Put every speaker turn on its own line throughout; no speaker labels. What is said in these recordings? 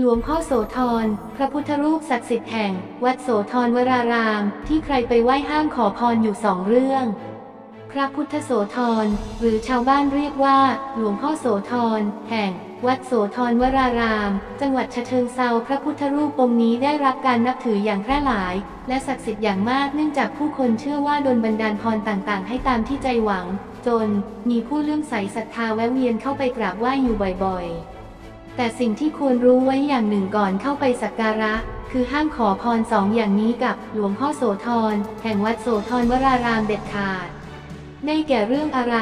หลวงพ่อโสธร พระพุทธรูปศักดิ์สิทธิ์แห่ง วัดโสธรวราราม ที่ใครไปไหว้ห้ามขอพรอยู่สองเรื่อง พระพุทธโสธร หรือชาวบ้านเรียกว่า หลวงพ่อโสธร แห่ง วัดโสธรวราราม จังหวัดฉะเชิงเซาพระพุทธรูปองค์นี้ได้รับการนับถืออย่างแพร่หลาย และศักดิ์สิทธิ์อย่างมากเนื่องจากผู้คนเชื่อว่าโดนบันดาลพรต่างๆ ให้ตามที่ใจหวัง จน มีผู้เลื่อมใสศรัทธาแวะเวียนเข้าไปกราบไหว้อยู่บ่อย ๆ แต่สิ่งที่ควรรู้ไว้อย่างหนึ่งก่อนเข้าไปสักการะ คือห้ามขอพรสองอย่างนี้กับหลวงพ่อโสธรแห่งวัดโสธรวรารามเด็ดขาดได้แก่เรื่องอะไร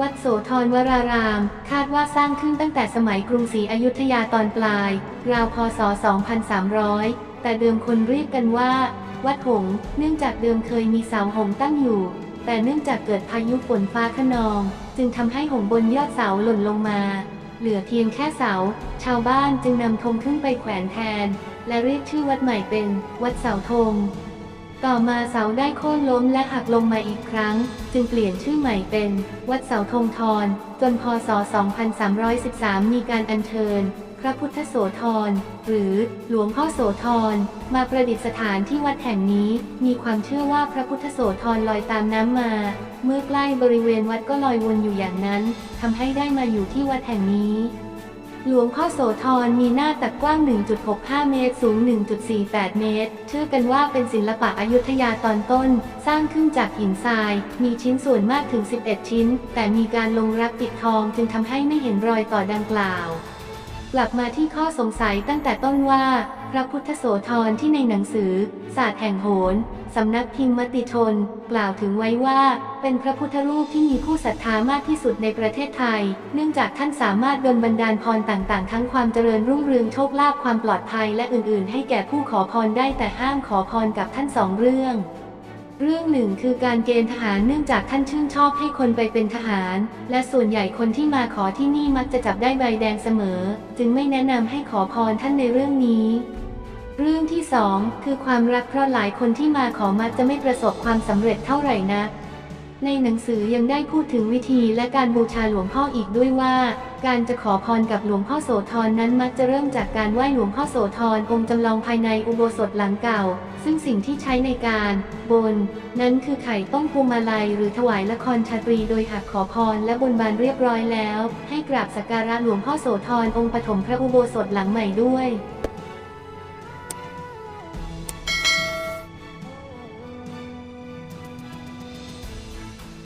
วัดโสธรวราราม คาดว่าสร้างขึ้นตั้งแต่สมัยกรุงศรีอยุธยาตอนปลาย ราวพศ 2300 แต่เดิมคนเรียกกันว่า วัดหง เนื่องจากเดิมเคยมีเสาหงตั้งอยู่ แต่เนื่องจากเกิดพายุฝนฟ้าคะนอง จึงทำให้หงบนยอดเสาหล่นลงมา เหลือเพียงแค่เสา ชาวบ้านจึงนำธงขึ้นไปแขวนแทน และเรียกชื่อวัดใหม่เป็น วัดเสาธง ต่อมาเสาได้โค่นล้มและหักลงมาอีกครั้ง จึงเปลี่ยนชื่อใหม่เป็น วัดเสาธงทรจนพศ 2313 มีการอัญเชิญ พระพุทธโสธร หรือหลวงพ่อโสธร มาประดิษฐานที่วัดแห่งนี้ มีความเชื่อว่าพระพุทธโสธรลอยตามน้ำมา เมื่อใกล้บริเวณวัดก็ลอยวนอยู่อย่างนั้นทำให้ได้มาอยู่ที่วัดแห่งนี้หลวงพ่อโสธรมีหน้าตักกว้าง 1.65 เมตร สูง 1.48 เมตร เชื่อกันว่าเป็นศิลปะอยุธยาตอนต้น สร้างขึ้นจากหินทราย มีชิ้นส่วนมากถึง 11 ชิ้น แต่มีการลงรักปิดทองจึงทำให้ไม่เห็นรอยต่อดังกล่าว กลับมาที่ข้อสงสัยตั้งแต่ต้นว่า พระพุทธโสธรที่ในหนังสือ ศาสตร์แห่งโหรสำนักพิมพ์มติชน กล่าวถึงไว้ว่า เป็นพระพุทธรูปที่มีผู้ศรัทธามากที่สุดในประเทศไทย เนื่องจากท่านสามารถดลบันดาลพรต่างๆ ทั้งความเจริญรุ่งเรืองโชคลาภความปลอดภัยและอื่นๆ ให้แก่ผู้ขอพรได้แต่ห้ามขอพรกับท่านสองเรื่อง เรื่องหนึ่งคือการเกณฑ์ทหารเนื่องจากท่านชื่นชอบให้คนไปเป็นทหาร และส่วนใหญ่คนที่มาขอที่นี่มักจะจับได้ใบแดงเสมอ จึงไม่แนะนำให้ขอพรท่านในเรื่องนี้ เรื่องที่สองคือความรักเพราะหลายคนที่มาขอมักจะไม่ประสบความสำเร็จเท่าไหร่นัก ในหนังสือยังได้พูดถึงวิธีและการบูชาหลวงพ่ออีกด้วยว่า การจะขอพรกับหลวงพ่อโสธรนั้นมักจะเริ่มจากการไหว้หลวงพ่อโสธรองค์จำลองภายในอุโบสถหลังเก่า ซึ่งสิ่งที่ใช้ในการบน นั้นคือไข่ต้มพวงมาลัยหรือถวายละครชาตรีโดยหากขอพรและบนบานเรียบร้อยแล้ว ให้กราบสักการะหลวงพ่อโสธรองค์ปฐมพระอุโบสถหลังใหม่ด้วย